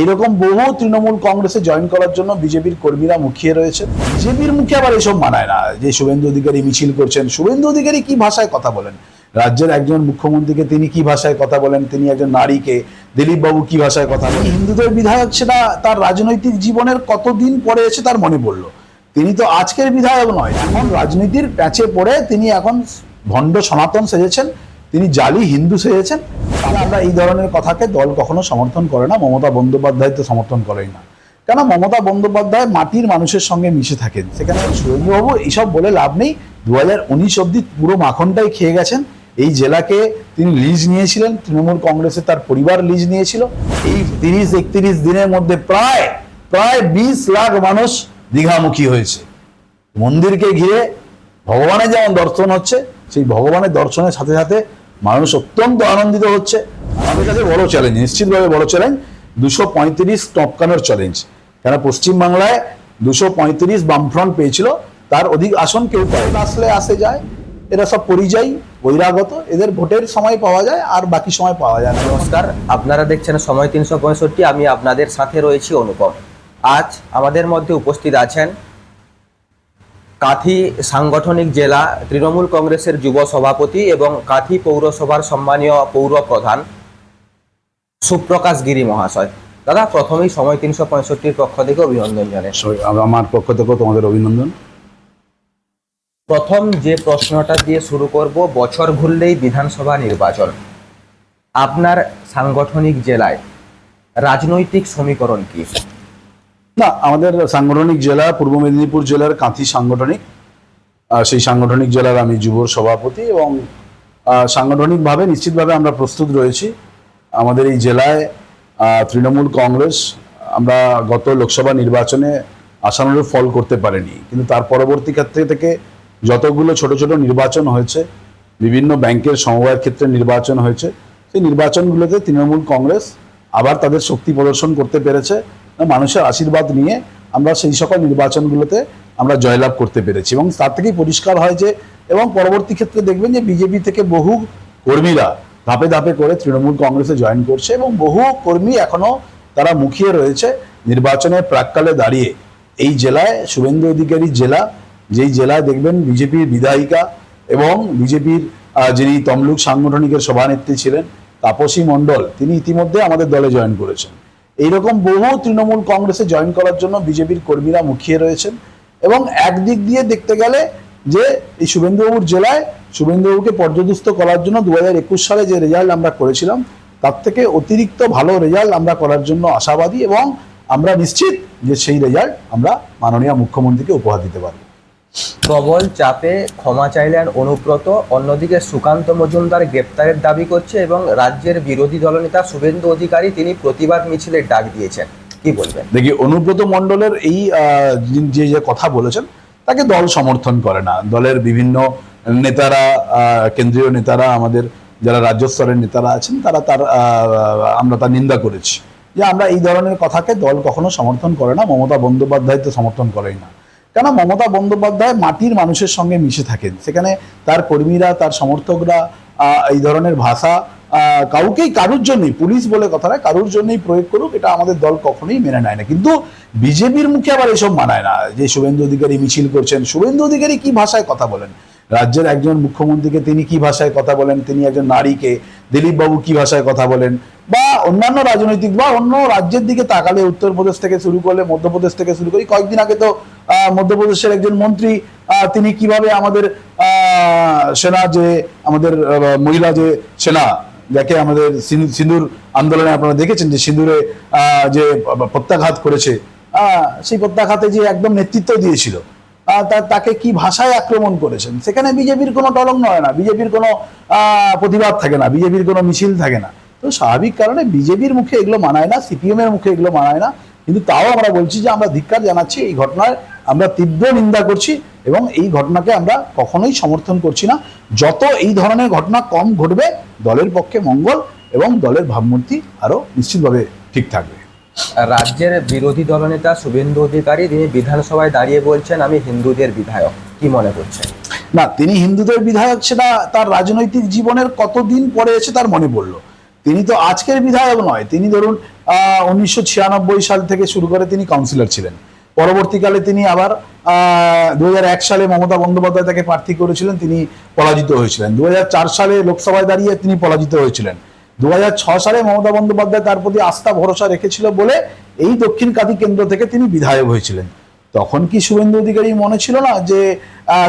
এইরকম বহু তৃণমূল কংগ্রেসে জয়েন করার জন্য বিজেপির কর্মীরা মুখিয়ে রয়েছে। বিজেপির মুখে আবার এসব মানায় না। যে শুভেন্দু অধিকারী মিছিল করছেন, শুভেন্দু অধিকারী কি ভাষায় কথা বলেন? রাজ্যের একজন মুখ্যমন্ত্রীকে তিনি কি ভাষায় কথা বলেন? তিনি একজন নারীকে দিলীপ বাবু কি ভাষায় কথা বলেন? হিন্দুদের বিধায়ক সেটা তার রাজনৈতিক জীবনের কতদিন পরে এসে তার মনে পড়ল? তিনি তো আজকের বিধায়ক নয়, এখন রাজনীতির প্যাচে পড়ে তিনি এখন ভণ্ড সনাতন সেজেছেন, তিনি জালি হিন্দু সেজেছেন। আমরা এই ধরনের কথাকে দল কখনো সমর্থন করে না, মমতা বন্দ্যোপাধ্যায় তো সমর্থন করেই না। কেন মমতা বন্দ্যোপাধ্যায় মাটির মানুষের সঙ্গে মিশে থাকেন। সেখানে সুরেন্দ্রবাবু এইসব বলে লাভ নেই। দু হাজার উনিশ অব্দি পুরো মাখনটাই খেয়ে গেছেন। এই জেলাকে তিনি লিজ নিয়েছিলেন, তৃণমূল কংগ্রেসে তার পরিবার লিজ নিয়েছিল। এই তিরিশ একত্রিশ দিনের মধ্যে প্রায় প্রায় বিশ লাখ মানুষ দীঘামুখী হয়েছে। মন্দিরকে ঘিরে ভগবানের যেমন দর্শন হচ্ছে, সেই ভগবানের দর্শনের সাথে সাথে মানুষ অত্যন্ত আনন্দিত হচ্ছে। আমাদের কাছে বড় চ্যালেঞ্জ নিশ্চিতভাবে বড় চ্যালেঞ্জ দুশো পঁয়ত্রিশ টপকানোর চ্যালেঞ্জ কেন পশ্চিমবাংলায় দুশো পঁয়ত্রিশ বামফ্রন্ট পেয়েছিল, তার অধিক আসন কেউ পায় আসলে আসে যায়। এরা সব পরিযায়ী, বহিরাগত, এদের ভোটের সময় পাওয়া যায়, আর বাকি সময় পাওয়া যায় নমস্কার, আপনারা দেখছেন সময় তিনশো পঁয়ষট্টি, আমি আপনাদের সাথে রয়েছি অনুপম। আজ আমাদের মধ্যে উপস্থিত আছেন কাঁথি সাংগঠনিক জেলা তৃণমূল কংগ্রেসের যুব সভাপতি এবং কাঁথি পৌরসভার সম্মানীয় পৌর প্রধান সুপ্রকাশ গিরি মহাশয়। দাদা প্রথমেই সময় তিনশো পঁয়ষট্টির পক্ষ থেকে অভিনন্দন জানাই। আমার পক্ষ থেকেও তোমাদের অভিনন্দন। প্রথম যে প্রশ্নটা দিয়ে শুরু করব বছর ঘুরলেই বিধানসভা নির্বাচন। আপনার সাংগঠনিক জেলায় রাজনৈতিক সমীকরণ কি? না, আমাদের সাংগঠনিক জেলা পূর্ব মেদিনীপুর জেলার কাঁথি সাংগঠনিক সেই সাংগঠনিক জেলার আমি যুব সভাপতি এবং সাংগঠনিকভাবে নিশ্চিতভাবে আমরা প্রস্তুত রয়েছি। আমাদের এই জেলায় তৃণমূল কংগ্রেস, আমরা গত লোকসভা নির্বাচনে আশানুরূপ ফল করতে পারেনি। কিন্তু তার পরবর্তী ক্ষেত্রে থেকে যতগুলো ছোট ছোট নির্বাচন হয়েছে, বিভিন্ন ব্যাংকের সমবায়ের ক্ষেত্রে নির্বাচন হয়েছে, সেই নির্বাচনগুলোতে তৃণমূল কংগ্রেস আবার তাদের শক্তি প্রদর্শন করতে পেরেছে। মানুষের আশীর্বাদ নিয়ে আমরা সেই সকল নির্বাচনগুলোতে আমরা জয়লাভ করতে পেরেছি এবং তার থেকেই পরিষ্কার হয় যে এবং পরবর্তী ক্ষেত্রে দেখবেন যে বিজেপি থেকে বহু কর্মীরা ধাপে ধাপে করে তৃণমূল কংগ্রেসে জয়েন করছে এবং বহু কর্মী এখনও তারা মুখিয়ে রয়েছে নির্বাচনের প্রাককালে দাঁড়িয়ে। এই জেলায় শুভেন্দু অধিকারী জেলা, যেই জেলায় দেখবেন বিজেপির বিধায়িকা এবং বিজেপির যিনি তমলুক সাংগঠনিকের সভানেত্রী ছিলেন, তাপসী মণ্ডল, তিনি ইতিমধ্যে আমাদের দলে জয়েন করেছেন। এইরকম বহু তৃণমূল কংগ্রেসে জয়েন করার জন্য বিজেপির কর্মীরা মুখিয়ে রয়েছেন এবং একদিক দিয়ে দেখতে গেলে যে এই শুভেন্দুবাবুর জেলায় শুভেন্দুবাবুকে পর্যদস্ত করার জন্য দু হাজার একুশ সালে যে রেজাল্ট আমরা করেছিলাম, তার থেকে অতিরিক্ত ভালো রেজাল্ট আমরা করার জন্য আশাবাদী এবং আমরা নিশ্চিত যে সেই রেজাল্ট আমরা মাননীয় মুখ্যমন্ত্রীকে উপহার দিতে পারব। প্রবল চাপে ক্ষমা চাইলেন অনুব্রত, অন্যদিকে সুকান্ত মজুমদার গ্রেপ্তারের দাবি করছে এবং রাজ্যের বিরোধী দলনেতা শুভেন্দু অধিকারী তিনি প্রতিবাদ মিছিলের ডাক দিয়েছেন। কি বলবেন? দেখি, অনুব্রত মণ্ডলের এই যে যে কথা বলেছেন, তাকে দল সমর্থন করে না। দলের বিভিন্ন নেতারা কেন্দ্রীয় নেতারা, আমাদের যারা রাজ্য স্তরের নেতারা আছেন, তারা তার আমরা তার নিন্দা করেছি। যে আমরা এই ধরনের কথাকে দল কখনো সমর্থন করে না, মমতা বন্দ্যোপাধ্যায় তো সমর্থন করেই না। কেন মমতা বন্দ্যোপাধ্যায় মাটির মানুষের সঙ্গে মিশে থাকেন। সেখানে তার কর্মীরা, তার সমর্থকরা এই ধরনের ভাষা কাউকেই কারুর জন্যই, পুলিশ বলে কথা নয়, কারুর জন্যই প্রয়োগ করুক, এটা আমাদের দল কখনোই মেনে নেয় না। কিন্তু বিজেপির মুখে আবার এসব মানায় না। যে শুভেন্দু অধিকারী মিছিল করছেন, শুভেন্দু অধিকারী কি ভাষায় কথা বলেন? রাজ্যের একজন মুখ্যমন্ত্রীকে তিনি কি ভাষায় কথা বলেন? তিনি একজন নারীকে দিলীপ বাবু কি ভাষায় কথা বলেন? বা অন্যান্য রাজনৈতিক, বা অন্য রাজ্যের দিকে তাকালে, উত্তরপ্রদেশ থেকে শুরু করলে, মধ্যপ্রদেশ থেকে শুরু করি, কয়েকদিন আগে তো মধ্যপ্রদেশের একজন মন্ত্রী তিনি কীভাবে আমাদের সেনা যে আমাদের মহিলা যে সেনা, যাকে আমাদের সিন- সিঁদুর আন্দোলনে আপনারা দেখেছেন যে সিঁদুরে যে প্রত্যাঘাত করেছে সেই প্রত্যাঘাতে যে একদম নেতৃত্ব দিয়েছিল তাকে কি ভাষায় আক্রমণ করেছেন? সেখানে বিজেপির কোনো টলং নয় না, বিজেপির কোনো প্রতিবাদ থাকে না, বিজেপির কোনো মিছিল থাকে না। তো স্বাভাবিক কারণে বিজেপির মুখে এগুলো মানায় না সিপিএম এর মুখে এগুলো মানায় না, কিন্তু তাও আমরা বলছি যে আমরা ধিক্কার জানাচ্ছি এই ঘটনার আমরা তীব্র নিন্দা করছি এবং এই ঘটনাকে আমরা কখনোই সমর্থন করছি না। যত এই ধরনের ঘটনা কম ঘটবে দলের পক্ষে মঙ্গল এবং দলের ভাবমূর্তি আরও নিশ্চিতভাবে ঠিক থাকবে। রাজ্যের বিরোধী দলনেতা শুভেন্দু অধিকারী তিনি বিধানসভায় দাঁড়িয়ে বলছেন আমি হিন্দুদের বিধায়ক। কি মনে করছেন? না তিনি হিন্দুদের বিধায়ক সেটা তার রাজনৈতিক জীবনের কতদিন পরে এসে তার মনে পড়ল? তিনি তো আজকের বিধায়ক নয়। তিনি ধরুন উনিশশো ছিয়ানব্বই সাল থেকে শুরু করে তিনি কাউন্সিলর ছিলেন। পরবর্তীকালে তিনি আবার দু হাজার এক সালে মমতা বন্দ্যোপাধ্যায় তাকে প্রার্থী করেছিলেন, তিনি পরাজিত হয়েছিলেন। দু হাজার চার সালে লোকসভায় দাঁড়িয়ে তিনি পরাজিত হয়েছিলেন। দু সালে মমতা বন্দ্যোপাধ্যায় তার প্রতি আস্থা, ভরসা রেখেছিল বলে এই দক্ষিণ কাঁথি কেন্দ্র থেকে তিনি বিধায়ক হয়েছিলেন। তখন কি শুভেন্দু অধিকারী মনে ছিল না যে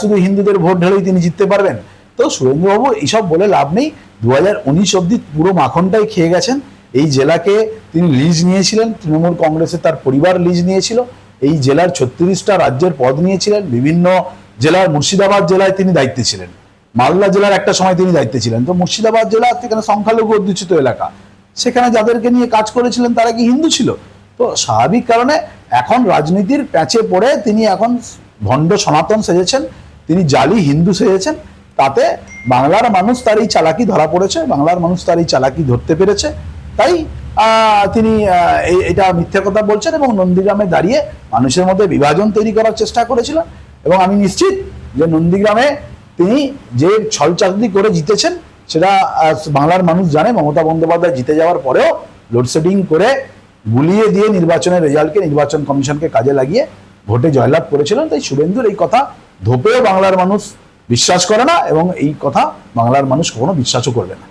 শুধু হিন্দুদের ভোট ঢেলেই তিনি জিততে পারবেন? তো সুরেন্দ্রবাবু এইসব বলে লাভ নেই। দু হাজার উনিশ অব্দি পুরো মাখনটাই খেয়ে গেছেন। এই জেলাকে তিনি লিজ নিয়েছিলেন। তৃণমূল কংগ্রেসে তার পরিবার লিজ নিয়েছিল। এই জেলার ছত্রিশটা রাজ্যের পদ নিয়েছিলেন। বিভিন্ন জেলার মুর্শিদাবাদ জেলায় তিনি দায়িত্বে ছিলেন। মালদা জেলার একটা সময় তিনি দায়িত্বে ছিলেন। তো মুর্শিদাবাদ জেলা সেখানে সংখ্যালঘু অধ্যুষিত এলাকা। সেখানে যাদেরকে নিয়ে কাজ করেছিলেন তারা কি হিন্দু ছিল? তো স্বাভাবিক কারণে এখন রাজনীতির প্যাঁচে পড়ে তিনি এখন ভণ্ড সনাতন সেজেছেন। তিনি জালি হিন্দু সেজেছেন। তাতে বাংলার মানুষ তার এই চালাকি ধরা পড়েছে। বাংলার মানুষ তার এই চালাকি ধরতে পেরেছে। তাই তিনি এটা মিথ্যে কথা বলছেন এবং নন্দীগ্রামে দাঁড়িয়ে মানুষের মধ্যে বিভাজন তৈরি করার চেষ্টা করেছিলেন। এবং আমি নিশ্চিত যে নন্দীগ্রামে তিনি যে ছল চাকরি করে জিতেছেন, সেটা বাংলার মানুষ জানে, মমতা বন্দ্যোপাধ্যায় জিতে যাওয়ার পরেও লোডশেডিং করে গুলিয়ে দিয়ে নির্বাচনের রেজাল্টকে, নির্বাচন কমিশনকে কাজে লাগিয়ে ভোটে জয়লাভ করেছিলেন। তাই শুভেন্দুর এই কথা ধোপেও বাংলার মানুষ বিশ্বাস করে না এবং এই কথা বাংলার মানুষ কখনো বিশ্বাসও করবে না।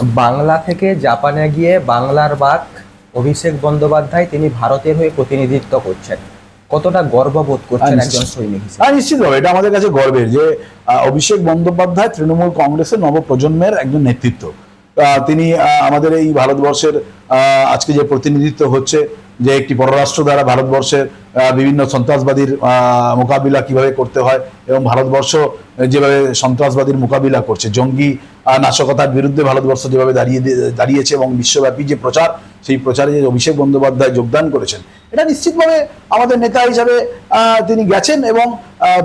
বাংলা থেকে জাপানে গিয়ে বাংলার বাক অভিষেক বন্দ্যোপাধ্যায় তিনি ভারতের হয়ে প্রতিনিধিত্ব করছেন। কতটা গর্ববোধ করছেন একজন সৈনিক হ্যাঁ নিশ্চিতভাবে এটা আমাদের কাছে গর্বের যে অভিষেক বন্দ্যোপাধ্যায় তৃণমূল কংগ্রেসের নবপ্রজন্মের একজন নেতৃত্ব। আহ, তিনি আমাদের এই ভারতবর্ষের আজকে যে প্রতিনিধিত্ব হচ্ছে যে একটি পররাষ্ট্র দ্বারা ভারতবর্ষের বিভিন্ন সন্ত্রাসবাদীর মোকাবিলা কীভাবে করতে হয় এবং ভারতবর্ষ যেভাবে সন্ত্রাসবাদীর মোকাবিলা করছে, জঙ্গি নাশকতার বিরুদ্ধে ভারতবর্ষ যেভাবে দাঁড়িয়ে দাঁড়িয়েছে এবং বিশ্বব্যাপী যে প্রচার, সেই প্রচারে যে অভিষেক বন্দ্যোপাধ্যায় যোগদান করেছেন, এটা নিশ্চিতভাবে আমাদের নেতা হিসাবে তিনি গেছেন এবং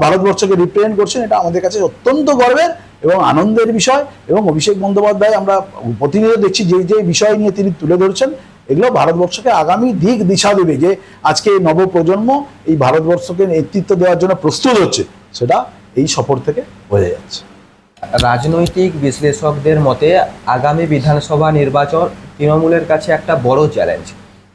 ভারতবর্ষকে রিপ্রেজেন্ট করছেন, এটা আমাদের কাছে অত্যন্ত গর্বের এবং আনন্দের বিষয় এবং অভিষেক বন্দ্যোপাধ্যায় আমরা প্রতিনিয়ত দেখছি যে যে বিষয় নিয়ে তিনি তুলে ধরছেন এগুলো ভারতবর্ষকে আগামী দিক দিশা দেবে যে আজকে এই নবপ্রজন্ম এই ভারতবর্ষকে নেতৃত্ব দেওয়ার জন্য প্রস্তুত হচ্ছে সেটা এই সফর থেকে বোঝা যাচ্ছে। রাজনৈতিক বিশ্লেষকদের মতে আগামী বিধানসভা নির্বাচন তৃণমূলের কাছে একটা বড় চ্যালেঞ্জ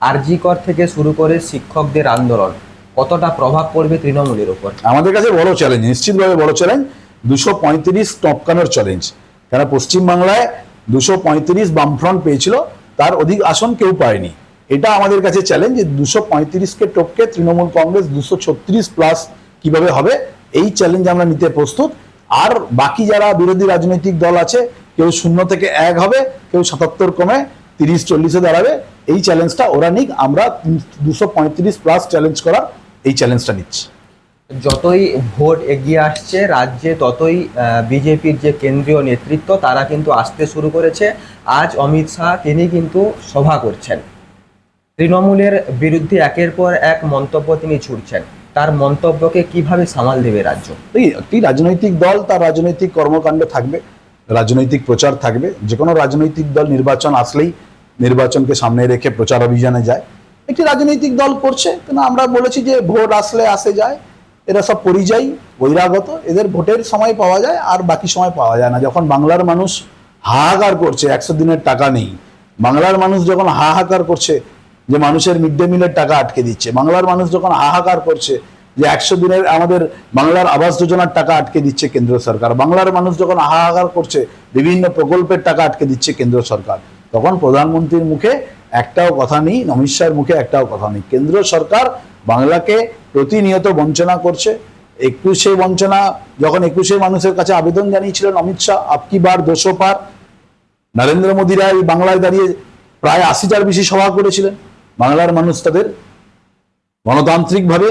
আরজিকর থেকে শুরু করে শিক্ষকদের আন্দোলন কতটা প্রভাব পড়বে তৃণমূলের উপর? আমাদের কাছে বড় চ্যালেঞ্জ নিশ্চিতভাবে বড় চ্যালেঞ্জ দুশো পঁয়ত্রিশ টপকানোর চ্যালেঞ্জ কেন পশ্চিমবাংলায় দুশো পঁয়ত্রিশ বামফ্রন্ট পেয়েছিল তার অধিক আসন কেউ পায়নি। এটা আমাদের কাছে চ্যালেঞ্জ যে দুশো পঁয়ত্রিশকে টপকে তৃণমূল কংগ্রেস দুশো ছত্রিশ প্লাস কীভাবে হবে, এই চ্যালেঞ্জ আমরা নিতে প্রস্তুত। আর বাকি যারা বিরোধী রাজনৈতিক দল আছে, কেউ শূন্য থেকে এক হবে, কেউ সাতাত্তর কমে, তিরিশ চল্লিশে দাঁড়াবে, এই চ্যালেঞ্জটা ওরা নিক। আমরা দুশো পঁয়ত্রিশ প্লাস চ্যালেঞ্জ করার এই চ্যালেঞ্জটা নিচ্ছি। যতই ভোট এগিয়ে আসছে রাজ্যে, ততই বিজেপির যে কেন্দ্রীয় নেতৃত্ব, তারা কিন্তু আসতে শুরু করেছে। আজ অমিত শাহ তিনি কিন্তু সভা করছেন। তৃণমূলের বিরুদ্ধে একের পর এক মন্তব্য তিনি ছুটছেন তার মন্তব্যকে কীভাবে সামাল দেবে রাজ্য? একটি রাজনৈতিক দল, তার রাজনৈতিক কর্মকাণ্ড থাকবে, রাজনৈতিক প্রচার থাকবে। যে কোনো রাজনৈতিক দল নির্বাচন আসলেই নির্বাচনকে সামনে রেখে প্রচার অভিযানে যায়। একটি রাজনৈতিক দল করছে, কিন্তু আমরা বলেছি যে ভোট আসলে আসে যায়। এরা সব পরিযায়ী, বহিরাগত, এদের ভোটের সময় পাওয়া যায় আর বাকি সময় পাওয়া যায় না। যখন বাংলার মানুষ হাহাকার করছে, একশো দিনের টাকা নেই, বাংলার মানুষ যখন হাহাকার করছে যে মানুষের মিড ডে মিলের টাকা আটকে দিচ্ছে, বাংলার মানুষ যখন হাহাকার করছে যে একশো দিনের আমাদের বাংলার আবাস যোজনার টাকা আটকে দিচ্ছে কেন্দ্র সরকার, বাংলার মানুষ যখন হাহাকার করছে, বিভিন্ন প্রকল্পের টাকা আটকে দিচ্ছে কেন্দ্র সরকার, তখন প্রধানমন্ত্রীর মুখে একটাও কথা নেই, অমিত শাহের মুখে একটাও কথা নেই। কেন্দ্র সরকার বাংলাকে প্রতিনিয়ত বঞ্চনা করছে। একুশে বঞ্চনা, যখন একুশে মানুষের কাছে আবেদন জানিয়েছিলেন অমিত শাহ আপকি বার দোষো পার। নরেন্দ্র মোদীরা এই বাংলায় দাঁড়িয়ে প্রায় আশিটার বেশি সভা করেছিলেন। বাংলার মানুষ তাদের গণতান্ত্রিকভাবে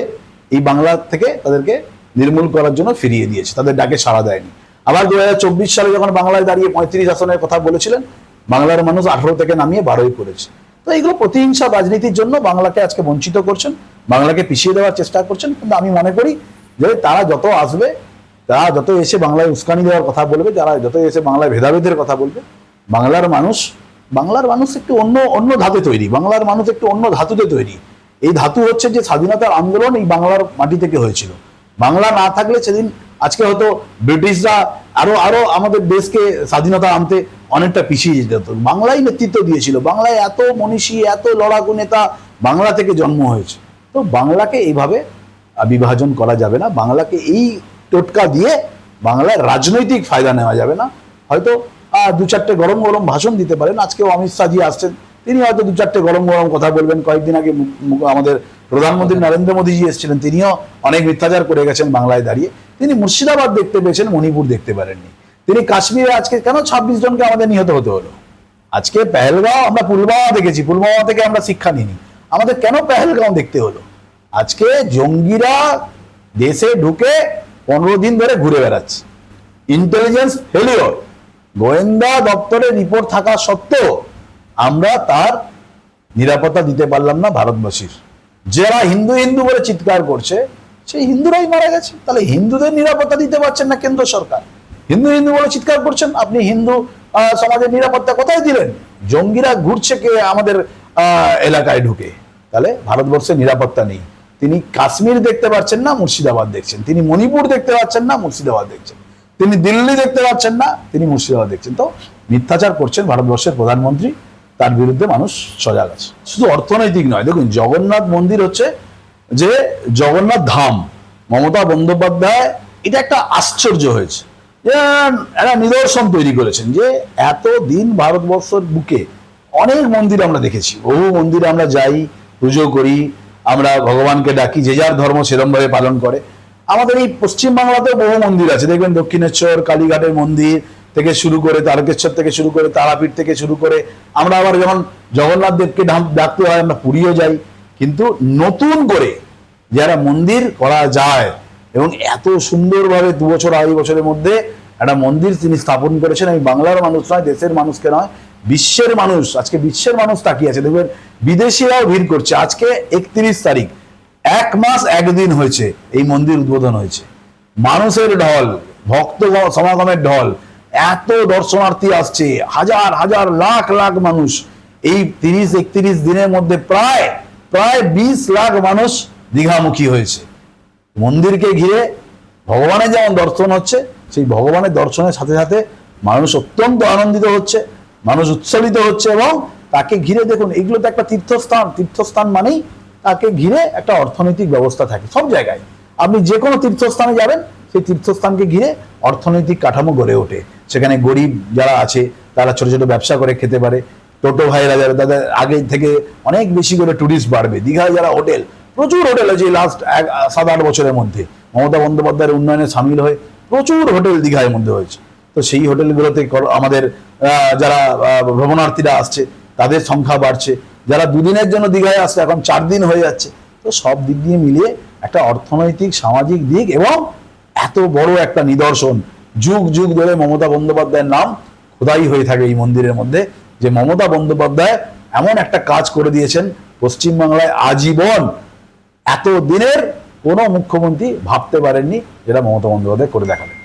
এই বাংলা থেকে তাদেরকে নির্মূল করার জন্য ফিরিয়ে দিয়েছে, তাদের ডাকে সাড়া দেয়নি। আবার দুই হাজার চব্বিশ সালে যখন বাংলায় দাঁড়িয়ে পঁয়ত্রিশ আসনের কথা বলেছিলেন, বাংলার মানুষ আঠারো থেকে নামিয়ে বারোই করেছে। তো এইগুলো প্রতিহিংসা রাজনীতির জন্য বাংলাকে আজকে বঞ্চিত করছেন, বাংলাকে পিছিয়ে দেওয়ার চেষ্টা করছেন। কিন্তু আমি মনে করি যে তারা যত আসবে, তারা যত এসে বাংলায় উস্কানি দেওয়ার কথা বলবে, যারা যত এসে বাংলায় ভেদাভেদের কথা বলবে, বাংলার মানুষ বাংলার মানুষ একটু অন্য অন্য ধাতে তৈরি, বাংলার মানুষ একটু অন্য ধাতুতে তৈরি। এই ধাতু হচ্ছে যে স্বাধীনতার আন্দোলন এই বাংলার মাটি থেকে হয়েছিল। বাংলা না থাকলে সেদিন আজকে হয়তো ব্রিটিশরা আরও আরও আমাদের দেশকে স্বাধীনতা আনতে অনেকটা পিছিয়ে যেতে হতো। বাংলাই নেতৃত্ব দিয়েছিল। বাংলায় এত মনীষী, এত লড়াকু নেতা বাংলা থেকে জন্ম হয়েছে। তো বাংলাকে এইভাবে বিভাজন করা যাবে না। বাংলাকে এই টোটকা দিয়ে বাংলার রাজনৈতিক ফায়দা নেওয়া যাবে না। হয়তো দু চারটে গরম গরম ভাষণ দিতে পারেন। আজকেও অমিত শাহজি আসছেন। তিনি হয়তো দু চারটে গরম গরম কথা বলবেন। কয়েকদিন আগে আমাদের প্রধানমন্ত্রী নরেন্দ্র মোদীজি এসেছিলেন। তিনিও অনেক মিথ্যাচার করে গেছেন বাংলায় দাঁড়িয়ে। তিনি মুর্শিদাবাদ দেখতে পেয়েছেন, মণিপুর দেখতে পারেননি। তিনি কাশ্মীরে আজকে কেন ছাব্বিশ জনকে আমাদের নিহত হতে হলো? আজকে পেহেলগাঁও আমরা পুলওয়ামা দেখেছি, পুলওয়ামা থেকে আমরা শিক্ষা নিইনি। আমাদের কেন পেহেলগাঁও দেখতে হলো? আজকে জঙ্গিরা দেশে ঢুকে পনেরো দিন ধরে ঘুরে বেড়াচ্ছে। ইন্টেলিজেন্স ফেলিওর গোয়েন্দা দপ্তরের রিপোর্ট থাকা সত্ত্বেও আমরা তার নিরাপত্তা দিতে পারলাম না ভারতবাসীর। যারা হিন্দু হিন্দু বলে চিৎকার করছে, সেই হিন্দুরাই মারা গেছে। তাহলে হিন্দুদের নিরাপত্তা দিতে পারছেন না কেন্দ্র সরকার। হিন্দু হিন্দু বলে চিৎকার করছেন, আপনি হিন্দু সমাজের নিরাপত্তা কোথায় দিলেন? জঙ্গিরা ঘুরছে কে আমাদের এলাকায় ঢুকে। তাহলে ভারতবর্ষের নিরাপত্তা নেই। তিনি কাশ্মীর দেখতে পাচ্ছেন না, মুর্শিদাবাদ দেখছেন। তিনি মণিপুর দেখতে পাচ্ছেন না, মুর্শিদাবাদ দেখছেন। তিনি দিল্লি দেখতে পাচ্ছেন না, তিনি মুর্শিদাবাদ দেখছেন। তো মিথ্যাচার করছেন ভারতবর্ষের প্রধানমন্ত্রী। তার বিরুদ্ধে মানুষ সজাগ আছে। শুধু অর্থনৈতিক নয়, দেখুন, জগন্নাথ মন্দির হচ্ছে যে জগন্নাথ ধাম। মমতা বন্দ্যোপাধ্যায়, এটা একটা আশ্চর্য হয়েছে। একটা নিদর্শন তৈরি করেছেন যে এত দিন ভারতবর্ষের বুকে অনেক মন্দির আমরা দেখেছি। বহু মন্দিরে আমরা যাই, পুজো করি, আমরা ভগবানকে ডাকি, যে যার ধর্ম সেরমভাবে পালন করে। আমাদের এই পশ্চিম বাংলাতেও বহু মন্দির আছে। দেখবেন দক্ষিণেশ্বর, কালীঘাটের মন্দির থেকে শুরু করে, তারকেশ্বর থেকে শুরু করে, তারাপীঠ থেকে শুরু করে, আমরা আবার যখন জগন্নাথ দেবকে ডাকতে হয়, আমরা পুরীও যাই। কিন্তু নতুন করে যারা মন্দির করা যায় এবং এত সুন্দরভাবে দু বছর, আড়াই বছরের মধ্যে একটা মন্দির তিনি স্থাপন করেছেন। আমি বাংলার মানুষ নয়, দেশের মানুষকে নয়, বিশ্বের মানুষ, আজকে বিশ্বের মানুষ তাকিয়ে আছে। দেখবেন, বিদেশিরাও ভিড় করছে। আজকে একত্রিশ তারিখ, এক মাস একদিন হয়েছে এই মন্দির উদ্বোধন হয়েছে। মানুষের ঢল, ভক্ত সমাগমের ঢল, এত দর্শনার্থী আসছে, হাজার হাজার, লাখ লাখ মানুষ। এই তিরিশ, একত্রিশ দিনের মধ্যে প্রায় প্রায় বিশ লাখ মানুষ দীঘামুখী হয়েছে। মন্দিরকে ঘিরে ভগবানের যেমন দর্শন হচ্ছে, সেই ভগবানের দর্শনের সাথে সাথে মানুষ অত্যন্ত আনন্দিত হচ্ছে, মানুষ উৎসাহিত হচ্ছে এবং তাকে ঘিরে দেখুন, এগুলো তো একটা তীর্থস্থান। তীর্থস্থান মানেই তাকে ঘিরে একটা অর্থনৈতিক ব্যবস্থা থাকে সব জায়গায়। আপনি যে কোনো তীর্থস্থানে যাবেন, সেই তীর্থস্থানকে ঘিরে অর্থনৈতিক কাঠামো গড়ে ওঠে। সেখানে গরিব যারা আছে, তারা ছোট ছোট ব্যবসা করে খেতে পারে। টোটো ভাইরা যারা, তাদের আগে থেকে অনেক বেশি করে ট্যুরিস্ট বাড়বে। দীঘায় যারা হোটেল প্রচুর হোটেল আছে লাস্ট এক সাত, আট বছরের মধ্যে। মমতা বন্দ্যোপাধ্যায়ের উন্নয়নে সামিল হয়ে প্রচুর হোটেল দীঘার মধ্যে হয়েছে। তো সেই হোটেলগুলোতে আমাদের যারা ভ্রমণার্থীরা আসছে, তাদের সংখ্যা বাড়ছে। যারা দুদিনের জন্য দীঘায় আসছে, এখন চার দিন হয়ে যাচ্ছে। তো সব দিক দিয়ে মিলিয়ে একটা অর্থনৈতিক, সামাজিক দিক এবং এত বড় একটা নিদর্শন, যুগ যুগ ধরে মমতা বন্দ্যোপাধ্যায়ের নাম খোদাই হয়ে থাকে এই মন্দিরের মধ্যে, যে মমতা বন্দ্যোপাধ্যায় এমন একটা কাজ করে দিয়েছেন, পশ্চিমবাংলায় আজীবন এত দিনের কোনো মুখ্যমন্ত্রী ভাবতে পারেননি যেটা মমতা বন্দ্যোপাধ্যায় করে দেখাবেন